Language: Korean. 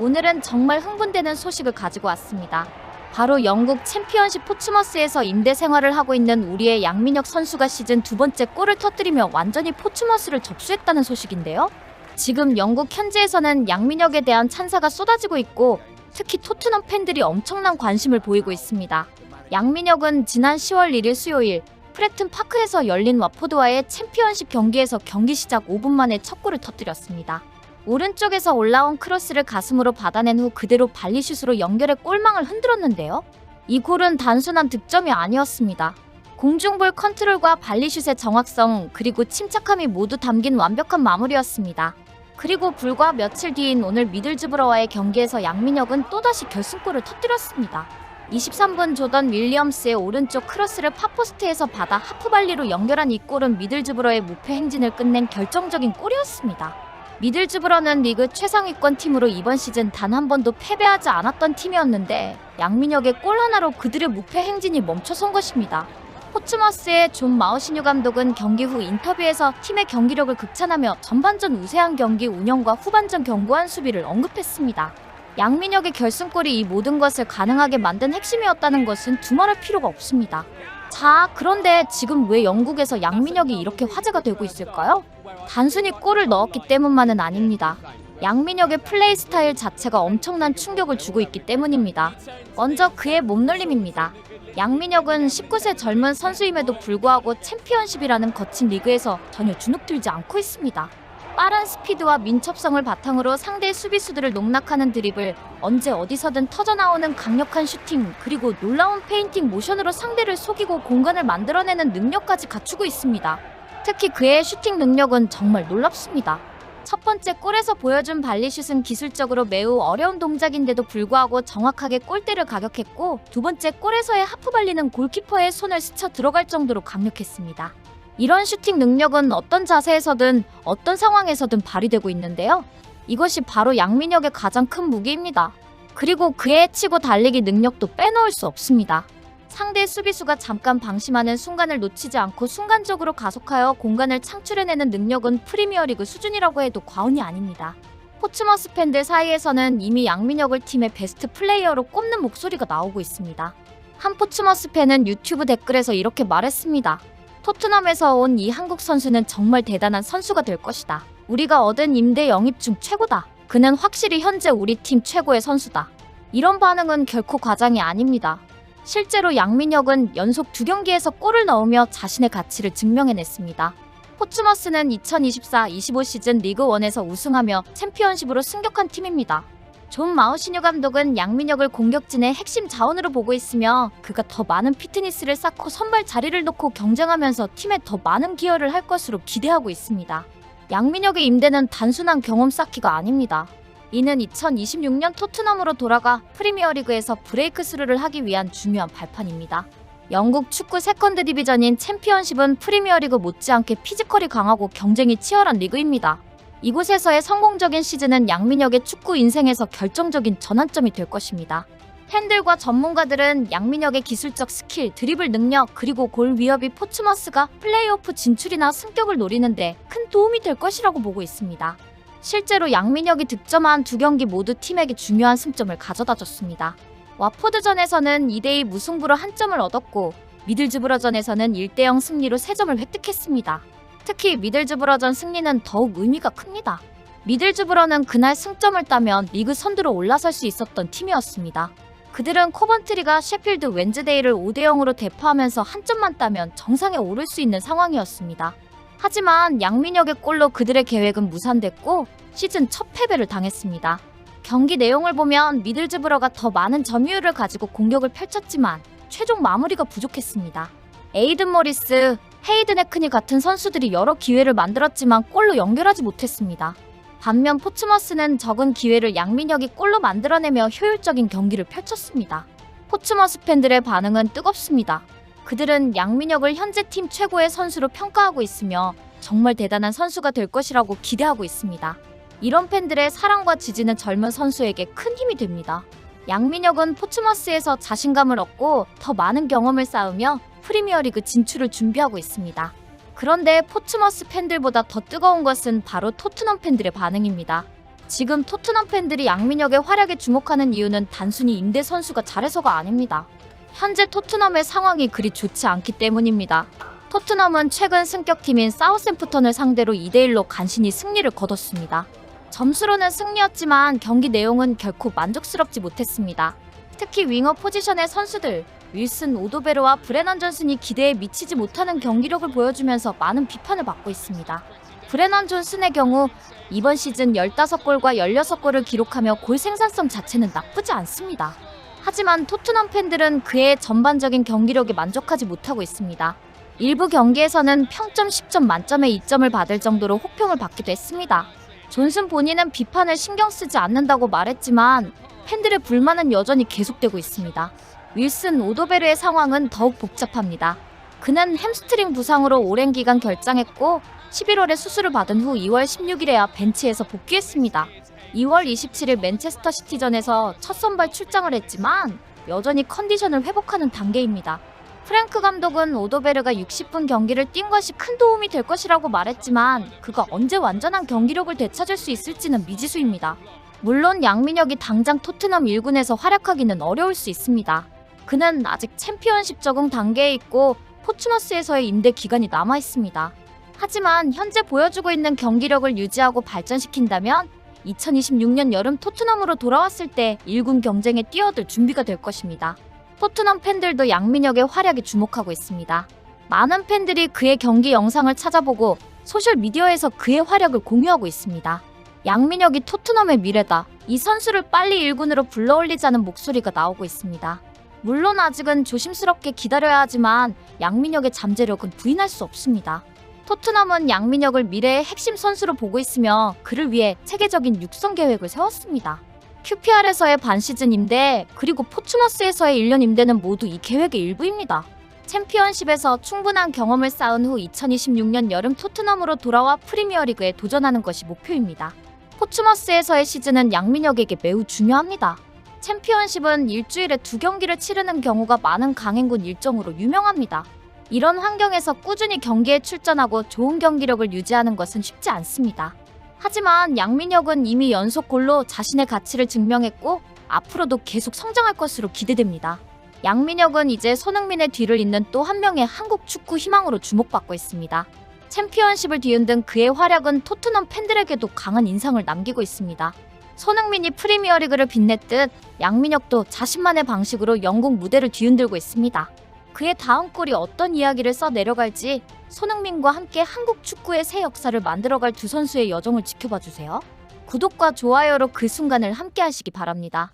오늘은 정말 흥분되는 소식을 가지고 왔습니다. 바로 영국 챔피언십 포츠머스에서 임대 생활을 하고 있는 우리의 양민혁 선수가 시즌 두 번째 골을 터뜨리며 완전히 포츠머스를 접수했다는 소식인데요. 지금 영국 현지에서는 양민혁에 대한 찬사가 쏟아지고 있고 특히 토트넘 팬들이 엄청난 관심을 보이고 있습니다. 양민혁은 지난 10월 1일 수요일 프레튼 파크에서 열린 와포드와의 챔피언십 경기에서 경기 시작 5분 만에 첫 골을 터뜨렸습니다. 오른쪽에서 올라온 크로스를 가슴으로 받아낸 후 그대로 발리슛으로 연결해 골망을 흔들었는데요. 이 골은 단순한 득점이 아니었습니다. 공중볼 컨트롤과 발리슛의 정확성 그리고 침착함이 모두 담긴 완벽한 마무리였습니다. 그리고 불과 며칠 뒤인 오늘 미들즈브러와의 경기에서 양민혁은 또다시 결승골을 터뜨렸습니다. 23분 조던 윌리엄스의 오른쪽 크로스를 파포스트에서 받아 하프발리로 연결한 이 골은 미들즈브러의 무패 행진을 끝낸 결정적인 골이었습니다. 미들즈브러는 리그 최상위권 팀으로 이번 시즌 단 한 번도 패배하지 않았던 팀이었는데 양민혁의 골 하나로 그들의 무패 행진이 멈춰선 것입니다. 포츠머스의 존 마우시뉴 감독은 경기 후 인터뷰에서 팀의 경기력을 극찬하며 전반전 우세한 경기 운영과 후반전 견고한 수비를 언급했습니다. 양민혁의 결승골이 이 모든 것을 가능하게 만든 핵심이었다는 것은 두말할 필요가 없습니다. 자, 그런데 지금 왜 영국에서 양민혁이 이렇게 화제가 되고 있을까요? 단순히 골을 넣었기 때문만은 아닙니다. 양민혁의 플레이 스타일 자체가 엄청난 충격을 주고 있기 때문입니다. 먼저 그의 몸놀림입니다. 양민혁은 19세 젊은 선수임에도 불구하고 챔피언십이라는 거친 리그에서 전혀 주눅들지 않고 있습니다. 빠른 스피드와 민첩성을 바탕으로 상대 수비수들을 농락하는 드리블, 언제 어디서든 터져나오는 강력한 슈팅, 그리고 놀라운 페인팅 모션으로 상대를 속이고 공간을 만들어내는 능력까지 갖추고 있습니다. 특히 그의 슈팅 능력은 정말 놀랍습니다. 첫 번째 골에서 보여준 발리슛은 기술적으로 매우 어려운 동작인데도 불구하고 정확하게 골대를 가격했고 두 번째 골에서의 하프 발리는 골키퍼의 손을 스쳐 들어갈 정도로 강력했습니다. 이런 슈팅 능력은 어떤 자세에서든 어떤 상황에서든 발휘되고 있는데요. 이것이 바로 양민혁의 가장 큰 무기입니다. 그리고 그의 치고 달리기 능력도 빼놓을 수 없습니다. 상대 수비수가 잠깐 방심하는 순간을 놓치지 않고 순간적으로 가속하여 공간을 창출해내는 능력은 프리미어리그 수준이라고 해도 과언이 아닙니다. 포츠머스 팬들 사이에서는 이미 양민혁을 팀의 베스트 플레이어로 꼽는 목소리가 나오고 있습니다. 한 포츠머스 팬은 유튜브 댓글에서 이렇게 말했습니다. 토트넘에서 온 이 한국 선수는 정말 대단한 선수가 될 것이다. 우리가 얻은 임대 영입 중 최고다. 그는 확실히 현재 우리 팀 최고의 선수다. 이런 반응은 결코 과장이 아닙니다. 실제로 양민혁은 연속 두 경기에서 골을 넣으며 자신의 가치를 증명해냈습니다. 포츠머스는 2024-25 시즌 리그 1에서 우승하며 챔피언십으로 승격한 팀입니다. 존 마우시뉴 감독은 양민혁을 공격진의 핵심 자원으로 보고 있으며 그가 더 많은 피트니스를 쌓고 선발 자리를 놓고 경쟁하면서 팀에 더 많은 기여를 할 것으로 기대하고 있습니다. 양민혁의 임대는 단순한 경험 쌓기가 아닙니다. 이는 2026년 토트넘으로 돌아가 프리미어리그에서 브레이크 스루를 하기 위한 중요한 발판입니다. 영국 축구 세컨드 디비전인 챔피언십은 프리미어리그 못지않게 피지컬이 강하고 경쟁이 치열한 리그입니다. 이곳에서의 성공적인 시즌은 양민혁의 축구 인생에서 결정적인 전환점이 될 것입니다. 팬들과 전문가들은 양민혁의 기술적 스킬, 드리블 능력, 그리고 골 위협이 포츠머스가 플레이오프 진출이나 승격을 노리는데 큰 도움이 될 것이라고 보고 있습니다. 실제로 양민혁이 득점한 두 경기 모두 팀에게 중요한 승점을 가져다 줬습니다. 와포드전에서는 2대2 무승부로 한 점을 얻었고 미들즈브러전에서는 1대0 승리로 3점을 획득했습니다. 특히 미들즈브러전 승리는 더욱 의미가 큽니다. 미들즈브러는 그날 승점을 따면 리그 선두로 올라설 수 있었던 팀이었습니다. 그들은 코번트리가 셰필드 웬즈데이를 5대0으로 대파하면서 한 점만 따면 정상에 오를 수 있는 상황이었습니다. 하지만 양민혁의 골로 그들의 계획은 무산됐고 시즌 첫 패배를 당했습니다. 경기 내용을 보면 미들즈브러가 더 많은 점유율을 가지고 공격을 펼쳤지만 최종 마무리가 부족했습니다. 에이든 모리스, 헤이든 에크니 같은 선수들이 여러 기회를 만들었지만 골로 연결하지 못했습니다. 반면 포츠머스는 적은 기회를 양민혁이 골로 만들어내며 효율적인 경기를 펼쳤습니다. 포츠머스 팬들의 반응은 뜨겁습니다. 그들은 양민혁을 현재 팀 최고의 선수로 평가하고 있으며 정말 대단한 선수가 될 것이라고 기대하고 있습니다. 이런 팬들의 사랑과 지지는 젊은 선수에게 큰 힘이 됩니다. 양민혁은 포츠머스에서 자신감을 얻고 더 많은 경험을 쌓으며 프리미어리그 진출을 준비하고 있습니다. 그런데 포츠머스 팬들보다 더 뜨거운 것은 바로 토트넘 팬들의 반응입니다. 지금 토트넘 팬들이 양민혁의 활약에 주목하는 이유는 단순히 임대 선수가 잘해서가 아닙니다. 현재 토트넘의 상황이 그리 좋지 않기 때문입니다. 토트넘은 최근 승격팀인 사우샘프턴을 상대로 2대1로 간신히 승리를 거뒀습니다. 점수로는 승리였지만 경기 내용은 결코 만족스럽지 못했습니다. 특히 윙어 포지션의 선수들 윌슨 오도베르와 브레넌 존슨이 기대에 미치지 못하는 경기력을 보여주면서 많은 비판을 받고 있습니다. 브레넌 존슨의 경우 이번 시즌 15골과 16골을 기록하며 골 생산성 자체는 나쁘지 않습니다. 하지만 토트넘 팬들은 그의 전반적인 경기력에 만족하지 못하고 있습니다. 일부 경기에서는 평점 10점 만점에 2점을 받을 정도로 혹평을 받기도 했습니다. 존슨 본인은 비판을 신경 쓰지 않는다고 말했지만 팬들의 불만은 여전히 계속되고 있습니다. 윌슨 오도베르의 상황은 더욱 복잡합니다. 그는 햄스트링 부상으로 오랜 기간 결장했고 11월에 수술을 받은 후 2월 16일에야 벤치에서 복귀했습니다. 2월 27일 맨체스터 시티전에서 첫 선발 출장을 했지만 여전히 컨디션을 회복하는 단계입니다. 프랭크 감독은 오도베르가 60분 경기를 뛴 것이 큰 도움이 될 것이라고 말했지만 그가 언제 완전한 경기력을 되찾을 수 있을지는 미지수입니다. 물론 양민혁이 당장 토트넘 1군에서 활약하기는 어려울 수 있습니다. 그는 아직 챔피언십 적응 단계에 있고 포츠머스에서의 임대 기간이 남아 있습니다. 하지만 현재 보여주고 있는 경기력을 유지하고 발전시킨다면 2026년 여름 토트넘으로 돌아왔을 때 1군 경쟁에 뛰어들 준비가 될 것입니다. 토트넘 팬들도 양민혁의 활약에 주목하고 있습니다. 많은 팬들이 그의 경기 영상을 찾아보고 소셜 미디어에서 그의 활약을 공유하고 있습니다. 양민혁이 토트넘의 미래다. 이 선수를 빨리 1군으로 불러올리자는 목소리가 나오고 있습니다. 물론 아직은 조심스럽게 기다려야 하지만 양민혁의 잠재력은 부인할 수 없습니다. 토트넘은 양민혁을 미래의 핵심 선수로 보고 있으며 그를 위해 체계적인 육성 계획을 세웠습니다. QPR에서의 반시즌 임대 그리고 포츠머스에서의 1년 임대는 모두 이 계획의 일부입니다. 챔피언십에서 충분한 경험을 쌓은 후 2026년 여름 토트넘으로 돌아와 프리미어리그에 도전하는 것이 목표입니다. 포츠머스에서의 시즌은 양민혁에게 매우 중요합니다. 챔피언십은 일주일에 두 경기를 치르는 경우가 많은 강행군 일정으로 유명합니다. 이런 환경에서 꾸준히 경기에 출전하고 좋은 경기력을 유지하는 것은 쉽지 않습니다. 하지만 양민혁은 이미 연속 골로 자신의 가치를 증명했고 앞으로도 계속 성장할 것으로 기대됩니다. 양민혁은 이제 손흥민의 뒤를 잇는 또 한 명의 한국 축구 희망으로 주목받고 있습니다. 챔피언십을 뒤흔든 그의 활약은 토트넘 팬들에게도 강한 인상을 남기고 있습니다. 손흥민이 프리미어리그를 빛냈듯 양민혁도 자신만의 방식으로 영국 무대를 뒤흔들고 있습니다. 그의 다음 골이 어떤 이야기를 써 내려갈지 손흥민과 함께 한국 축구의 새 역사를 만들어갈 두 선수의 여정을 지켜봐 주세요. 구독과 좋아요로 그 순간을 함께 하시기 바랍니다.